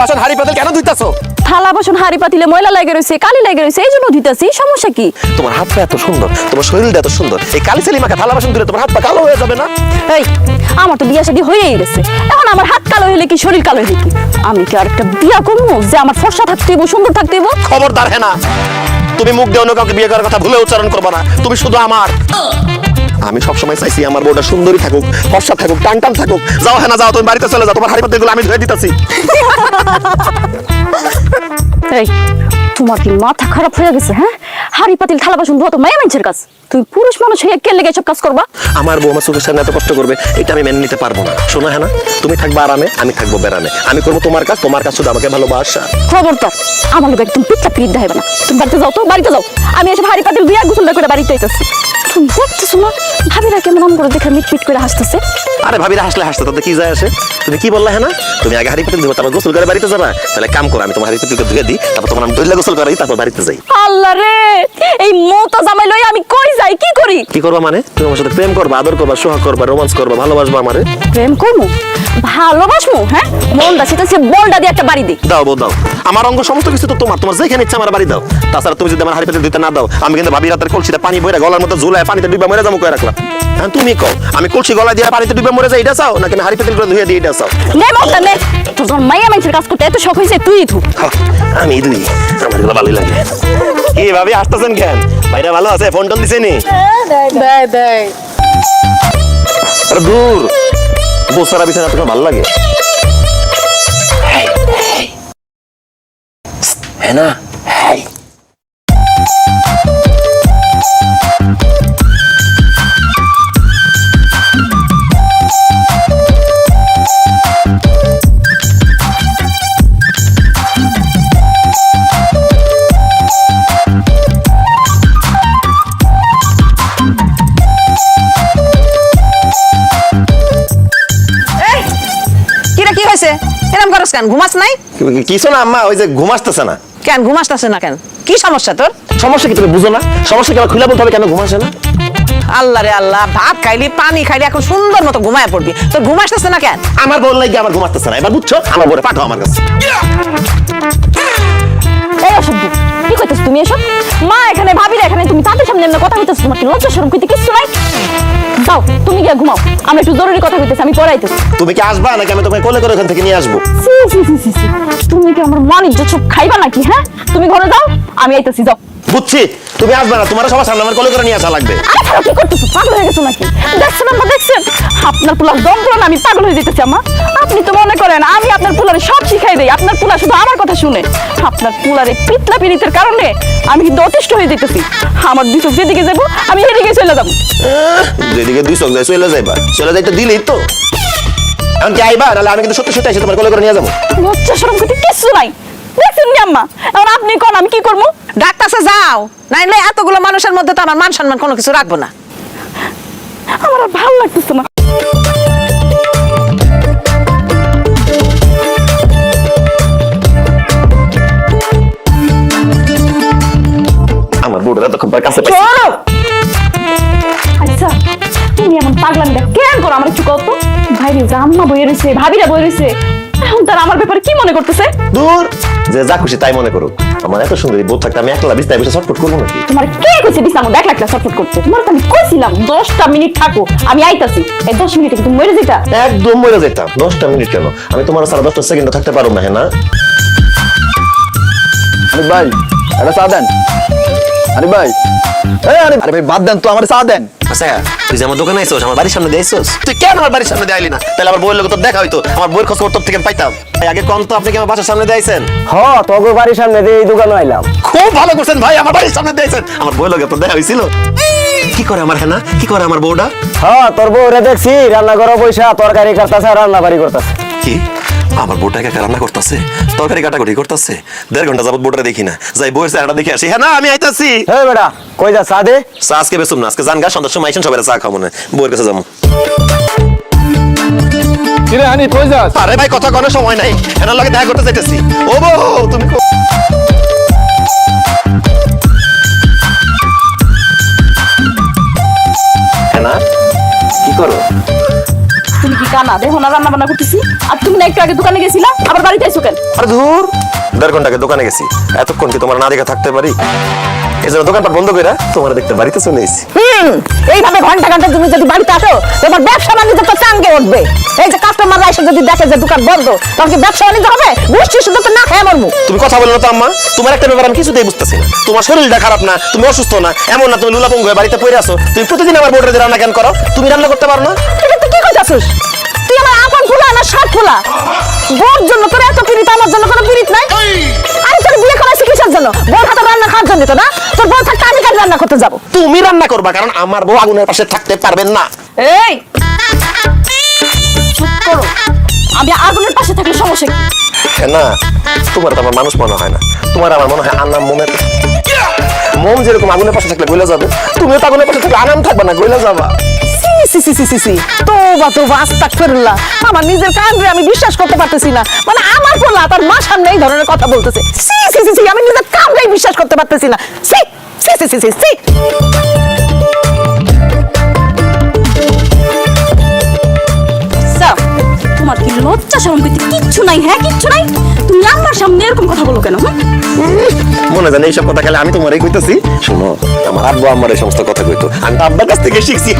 বাসন হাড়ি পাতিল কেন ধুইতাছো? থালা বাসন হাড়ি পাতিলে ময়লা লাগে রয়েছে কালি লাগে রয়েছে এই জন্য দিতেছি সমস্যা কি? তোমার হাত পা এত সুন্দর তোমার শরীরটা এত সুন্দর এই কালি সেলি মাখা থালা বাসন ধুলে তোমার হাত পা কালো হয়ে যাবে না? এই আমার তো বিয়া শাদী হয়েই গেছে। এখন আমার হাত কালো হইলে কি শরীর কালো হইলে কি? আমি কি আর একটা বিয়া করব যে আমার ফর্সা থাকতে হইব সুন্দর থাকতে হইব? খবরদার হ্যাঁ না তুমি মুখ দিয়ে অন্য কাউকে বিয়ে করার কথা ভুলে উচ্চারণ করবে না তুমি শুধু আমার। আমি সবসময় চাইছি আমার বউটা সুন্দরী থাকুক, ফর্সা থাকুক টান টান থাকুক। যাও হ্যাঁ যাও, তুমি বাড়িতে চলে যাও, তোমার হাড়ি গুলো আমি ধুয়ে দিতেছি। তোমার কি মাথা খারাপ হয়ে গেছে হ্যাঁ? হাড়ি পাতিল, থালা বাসন ধোয়া তো মায়া মানুষের কাজ। তুমি পুরুষ মানুষ হয়ে কে লেগে এসব কাজ করবা? আমার বউ আমার চোখের সামনে এত কষ্ট করবে এটা আমি মেনে নিতে পারব না। শোনো হ্যাঁ তুমি থাকবে আরামে আমি থাকব বেড়ামে। আমি করব তোমার কাজ তোমার কাজ শুধু আমাকে ভালোবাসা। খবরদার আমার লোক একদম পিঠা পিঠ দেখাবে না। তুমি বাড়িতে যাও তো বাড়িতে যাও। আমি এসব হাড়ি পাতিল বিয়া গোসলটা করে বাড়িতে আইতেছি। তুমি দেখতেছো না? ভাবিরা কেমন আম করে দেখে করে হাসতেছে। আরে ভাবিরা হাসলে হাসতে তাতে কি যায় আসে? তুমি কি বললা হ্যাঁ তুমি আগে হাড়ি পাতিল ধুবো তারপর গোসল করে বাড়িতে যাবা? তাহলে কাম করো আমি তোমার হাড়ি পাতিলকে ধুয়ে দিই তারপর তোমার আমি দইলা গোসল করাই তারপর বাড়িতে যাই। আল্লাহ রে এই মৌতা জামাই লই আমি কই যাই কি করি? কি করবা মানে? তুমি আমার সাথে প্রেম করবা আদর করবা সোহাগ করবা রোমান্স করবা ভালোবাসবা আমারে? প্রেম করমু ভালোবাসমু হ্যাঁ? মনটা সেটা সে বলটা দিয়ে একটা বাড়ি দিই। দাও বউ দাও। আমার অঙ্গ সমস্ত কিছু তো তোমার তোমার যেখানে ইচ্ছা আমার বাড়ি দাও। তাছাড়া তুমি যদি আমার হাড়ি পাতিল দিতে না দাও আমি কিন্তু ভাবি রাতের কলসিটা পানি বইরা গলার মতো ঝুলায় পানিতে ডুবা মরে যাব কয়ে রাখলাম। হ্যাঁ তুমি কও আমি কলসি গলা দিয়ে পানিতে ডুবে মরে যাই এটা চাও? নাকি আমি হাড়ি করে ধুয়ে দিই এটা চাও? নে মৌতা নে। তোর যখন মাইয়া মানুষের কাজ করতে এত শখ হয়েছে তুই হ্যাঁ, আমি দুই আমার ভালোই লাগে। কি ভাবি আসতেছেন কেন? ভাইরা ভালো আছে ফোন টোন দিছে নি। দেয় দেয়। আরে দূর। বসারা বিছানা তোমার ভালো লাগে। হ্যাঁ না। করস কেন? ঘুমাস নাই? কিছু না আম্মা ওই যে ঘুমাসতেছে না। কেন? ঘুমাসতেছে না কেন? কি সমস্যা তোর? সমস্যা কি তুমি বুঝো না? সমস্যা কি খুলে বলতে হবে কেন ঘুমাসে না? আল্লাহ রে আল্লাহ ভাত খাইলি পানি খাইলি এখন সুন্দর মতো ঘুমায় পড়বি। তোর ঘুমাসতেছে না কেন? আমার বল লাগে আমার ঘুমাসতেছে না। এবার বুঝছ? আমার বলে পাঠাও আমার কাছে। কি কইতেছ তুমি এসব? মা এখানে ভাবিরা এখানে তুমি তাদের সামনে এমনি কথা কইতেছ তোমার কি লজ্জা শরম কইতে কিছু নাই? যাও তুমি গিয়ে ঘুমাও আমরা একটু জরুরি কথা কইতেছি আমি পড়াইতেছি। তুমি কি আসবা নাকি আমি তোমাকে কোলে করে ওখান থেকে নিয়ে আসব? সি সি সি সি। তুমি কি আমার বাণিজ্য সব খাইবা নাকি হ্যাঁ? তুমি ঘরে যাও আমি আইতেছি যাও। বুঝছি তুমি আসবে না তোমার সবার সামনে আমার কোলে করে নিয়ে আসা লাগবে। আরে কি করতেছো? পাগল হয়ে গেছো নাকি? দেখছেন আম্মা দেখছেন আপনার পোলার দম পুরান আমি পাগল হয়ে যেতেছি আম্মা। আপনি তো মনে করেন আমি আপনার পোলারে সব শিখাই দেই। আপনার পোলা শুধু আমার কথা শুনে। আপনার পোলারে পিতলা পিড়িতের কারণে আমি কিন্তু অতিষ্ঠ হয়ে যেতেছি। আমার দুই চোখ যেদিকে যাব আমি এদিকে চলে যাব। যেদিকে দুই চোখ যায় চলে যাইবা। চলে যাইতে দিলেই তো। এখন কি আইবা? নাহলে আমি কিন্তু সত্যি সত্যি এসে তোমার কোলে করে নিয়ে যাব। লজ্জা শরম করতে কিচ্ছু নাই। দেখছেন নি আম্মা? এখন আপনি কোন আমি কি করব? ডাক্তারছে যাও। নাইলে এতগুলো মানুষের মধ্যে তো আমার মান সম্মান কোনো কিছু রাখব না। আমার ভালো লাগতেছে না। পাগলামিটা আমার একটু কত ভাইরে যে আম্মা বইয়ে রয়েছে ভাবিরা বইয়ে রয়েছে এখন তারা আমার ব্যাপারে কি মনে করতেছে? দূর যে যা খুশি তাই মনে করুক। আমার এত সুন্দরী বোধ থাকতে আমি একলা বিস্তায় বসে ছটফট করব নাকি? তোমার কে কইছে আমার দেখ লাগলা সাপোর্ট করতে? তোমার তো আমি কইছিলাম দশটা মিনিট থাকো আমি আইতাছি। এই দশ মিনিটে কি তুমি মরে যেটা একদম মরে যেতাম দশটা মিনিট কেন? আমি তোমার সারা দশটা সেকেন্ড থাকতে পারব না হ্যাঁ না? ভাই একটা চা দেন। আরে ভাই। আরে আরে ভাই বাদ দেন তো আমার চা দেন। আচ্ছা তুই যে আমার দোকানে আইসোস আমার বাড়ির সামনে দিয়ে আইসোস? তুই কেন আমার বাড়ির সামনে দিয়ে না? তাহলে আমার বইয়ের লোক তো দেখা হইতো আমার বইয়ের খবর তোর থেকে পাইতাম। আগে কম তো আপনি কি আমার বাসার সামনে হ তোকে বাড়ির সামনে দিয়ে এই দোকানে আইলাম। খুব ভালো করছেন ভাই আমার বাড়ির সামনে দিয়ে আমার বইয়ের লোক তো দেখা হয়েছিল কি করে আমার হ্যাঁ কি করে আমার বউটা? হ তোর বউরে দেখছি রান্না করা পয়সা তরকারি করতেছে রান্না বাড়ি করতেছে। কি? আমার বউটাকে রান্না করতেছে? তরকারি কাটাকুটি করতেছে? দেড় ঘণ্টা যাবত বউটা দেখি না। যাই বউয়ের চেহারাটা দেখে আসি। হ্যাঁ না আমি আইতাছি। হে বেটা কই যা চা দে। চা আজকে বেসুম না আজকে জান গা সন্ধ্যার সময় আইসেন সবাই চা খাব না। বউয়ের কাছে যাব। কিরে হানি কই যাস? আরে ভাই কথা কোনো সময় নাই। এনার লগে দেখা করতে চাইতেছি ও বউ তুমি কো- হ্যাঁ না কি করো? তুমি কি কানা? দেখো না রান্না বান্না করতেছি। আর তুমি না একটু আগে দোকানে গেছিলা আবার বাড়িতে আইসো কেন? আরে ধুর দেড় ঘণ্টা আগে দোকানে গেছি। এতক্ষণ কি তোমার না দেখে থাকতে পারি? এই জন্য দোকানপাট বন্ধ করে তোমার দেখতে বাড়িতে চলে এসেছি। হুম এইভাবে ঘণ্টা ঘণ্টা তুমি যদি বাড়িতে আসো তোমার ব্যবসা বাণিজ্য তো চাঙ্গে উঠবে। এই যে কাস্টমাররা এসে যদি দেখে যে দোকান বন্ধ তখন কি ব্যবসা বাণিজ্য হবে? গোষ্ঠী শুধু তো না খেয়ে মরবো তুমি কথা বলো না তো আম্মা। তোমার একটা ব্যাপার আমি কিছুতেই বুঝতেছি না। তোমার শরীরটা খারাপ না তুমি অসুস্থ না এমন না তুমি লুলাপঙ্গ হয়ে বাড়িতে পড়ে আসো তুমি প্রতিদিন আমার বোর্ডে রান্না কেন করো? তুমি রান্না করতে পারো না? এটা তুই আমার আপন ফুলা না সাত ফুলা? বোর জন্য তোর এত পিরিত আমার জন্য কোনো পিরিত নাই? আরে তোর বিয়ে করা কিসের জন্য? বোর হাতে রান্না খাওয়ার জন্য তো না? তোর বউ থাকতে আমি কাজ রান্না করতে যাব? তুমি রান্না করবা কারণ আমার বউ আগুনের পাশে থাকতে পারবেন না। এই! চুপ করো। আমি আগুনের পাশে থাকলে সমস্যা কি? না তোমার তো আমার মানুষ মনে হয় না। তোমার আমার মনে হয় আনাম মোমের মোম যেরকম আগুনের পাশে থাকলে গইলা যাবে তুমিও তো আগুনের পাশে থাকলে আনাম থাকবে না গইলা যাবা। সি সি সি সি সি তোবা তোবা আস্তাগফিরুল্লাহ আমার নিজের কানে আমি বিশ্বাস করতে পারতেছি না মানে আমার পোলা তার মা সামনে এই ধরনের কথা বলতেছে সি সি সি সি আমি নিজের কানে বিশ্বাস করতে পারতেছি না সি সি সি সি সি লজ্জা শরম করতে কিচ্ছু নাই হ্যাঁ কিচ্ছু নাই। তুমি আমার সামনে এরকম কথা বলো কেন মনে জানে এইসব কথা খালি আমি তোমারই কইতেছি। শোনো আমার আব্বা আমার এই সমস্ত কথা কইতো। আমি তো আব্বার কাছ থেকে শিখছি।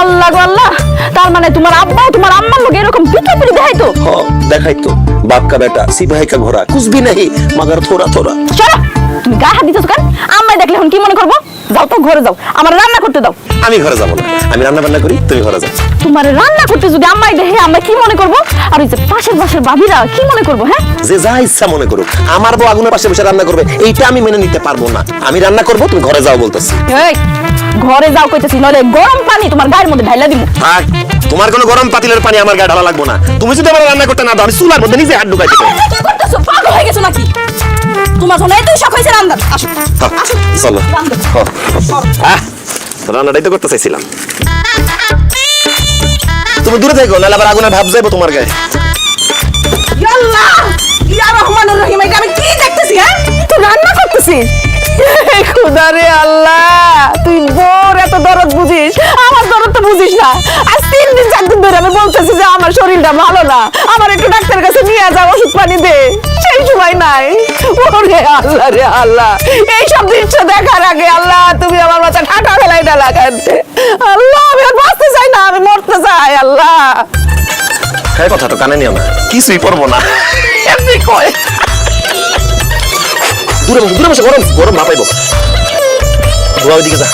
আল্লাহ গো আল্লাহ তার মানে তোমার আব্বা তোমার আম্মার লোক এরকম পিটি পিটি দেখাইতো? হ্যাঁ দেখাইতো। বাপ কা বেটা সিপাহী কা ঘোড়া কুছ নাহি মগর থোড়া থোড়া। চলো। তুমি গায়ে হাত দিতেছো কেন? আম্মাই দেখলে এখন কি মনে করব? যাও তো ঘরে যাও আমার রান্না করতে দাও। আমি ঘরে যাব না। আমি রান্না বান্না করি তুমি ঘরে যাও। তোমার রান্না করতে যদি আম্মাই দেখে আমরা কি মনে করব? আর ওই যে পাশের পাশের ভাবিরা কি মনে করব হ্যাঁ? যে যা ইচ্ছা মনে করুক আমার বউ আগুনের পাশে বসে রান্না করবে এইটা আমি মেনে নিতে পারব না। আমি রান্না করব তুমি ঘরে যাও বলতেছি। এই ঘরে যাও কইতেছি নইলে গরম পানি তোমার গায়ের মধ্যে ঢাইলা দিব। থাক তোমার কোনো গরম পাতিলের পানি আমার গায়ে ঢালা লাগবো না। তুমি যদি আমার রান্না করতে না দাও আমি চুলার মধ্যে নিজে হাত ঢুকাই দেবো কি করতেছো? পাগল হয়ে গেছো নাকি? তোমার জন্য এতই শখ হয়েছে রান্না আসো। আসো। চলো। রান্নাটাই তো করতে চাইছিলাম। তুমি দূরে থেকো নাহলে আবার আগুনের ভাব যাইবো তোমার গায়ে। ইয়াল্লাহ! ইয়া রহমানুর রহিম এটা আমি কি দেখতেছি হ্যাঁ? তুই রান্না করতেছিস খুদা রে আল্লাহ, তুই বোর এত দরদ বুঝিস? আমার দরদ তো বুঝিস না। আজ তিন দিন, চার দিন ধরে আমি বলতেছি যে আমার শরীরটা ভালো না। আমার একটু ডাক্তারের কাছে নিয়ে যা, ওষুধ পানি দে। সেই সময় নাই। ওরে আল্লাহ রে আল্লাহ। এইসব দৃশ্য দেখার আগে আল্লাহ, তুমি আমার মাথা ঠাটা ফেলাই না লাগান আল্লাহ, আমি আর বাঁচতে চাই না, আমি মরতে চাই, আল্লাহ। কথা তো কানে নিও না। কিছুই পরবো না। এমনি কয় দূরে বসে দূরে বসে গরম গরম ভাপাইব ধোয়া যা।